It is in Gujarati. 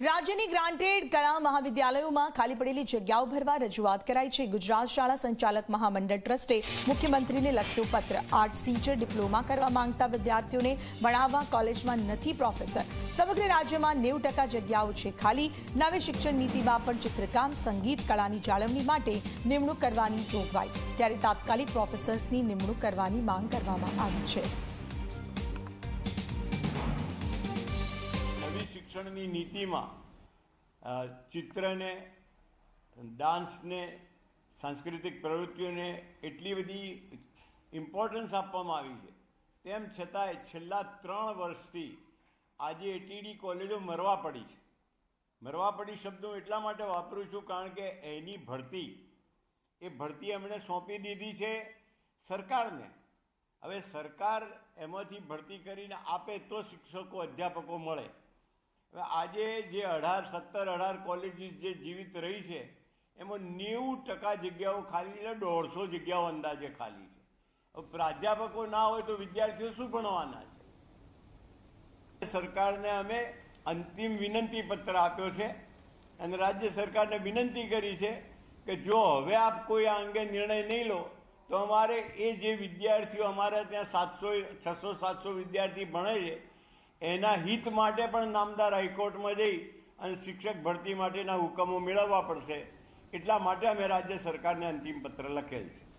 રાજ્યની ગ્રાન્ટેડ કલા મહાવિદ્યાલયોમાં ખાલી પડેલી જગ્યાઓ ભરવા રજૂઆત કરાઈ છે. ગુજરાત શાળા સંચાલક મહામંડળ ટ્રસ્ટે મુખ્યમંત્રીને લખ્યો પત્ર. આર્ટ્સ ટીચર ડિપ્લોમા કરવા માંગતા વિદ્યાર્થીઓને ભણાવવા કોલેજમાં નથી પ્રોફેસર. સમગ્ર રાજ્યમાં નેવું ટકા જગ્યાઓ છે ખાલી. નવી શિક્ષણ નીતિમાં પણ ચિત્રકામ, સંગીત, કળાની જાળવણી માટે નિમણૂક કરવાની જોગવાઈ. ત્યારે તાત્કાલિક પ્રોફેસર્સની નિમણૂક કરવાની માંગ કરવામાં આવી છે. શિક્ષણની નીતિમાં ચિત્રને, ડાન્સને, સાંસ્કૃતિક પ્રવૃત્તિઓને એટલી બધી ઇમ્પોર્ટન્સ આપવામાં આવી છે. તેમ છતાંય છેલ્લા ત્રણ વર્ષથી આજે એટીડી કોલેજો મરવા પડી છે. મરવા પડી શબ્દ હું એટલા માટે વાપરું છું કારણ કે એની ભરતી, એ ભરતી એમણે સોંપી દીધી છે સરકારને. હવે સરકાર એમાંથી ભરતી કરીને આપે તો શિક્ષકો, અધ્યાપકો મળે. આજે જે અઢાર, સત્તર, અઢાર કોલેજીસ જે જીવિત રહી છે, એમાં નેવું ટકા જગ્યાઓ ખાલી એટલે દોઢસો જગ્યાઓ અંદાજે ખાલી છે. પ્રાધ્યાપકો ના હોય તો વિદ્યાર્થીઓ શું ભણવાના છે? સરકારને અમે અંતિમ વિનંતી પત્ર આપ્યો છે અને રાજ્ય સરકારને વિનંતી કરી છે કે જો હવે આપ કોઈ આ અંગે નિર્ણય નહીં લો, તો અમારે એ જે વિદ્યાર્થીઓ અમારે ત્યાં સાતસો, છસો, સાતસો વિદ્યાર્થી ભણે છે એના હિત માટે પણ નામદાર હાઈકોર્ટમાં જઈ અને શિક્ષક ભરતી માટેના હુકમો મેળવવા પડશે. એટલા માટે અમે રાજ્ય સરકારને અંતિમ પત્ર લખેલ છે.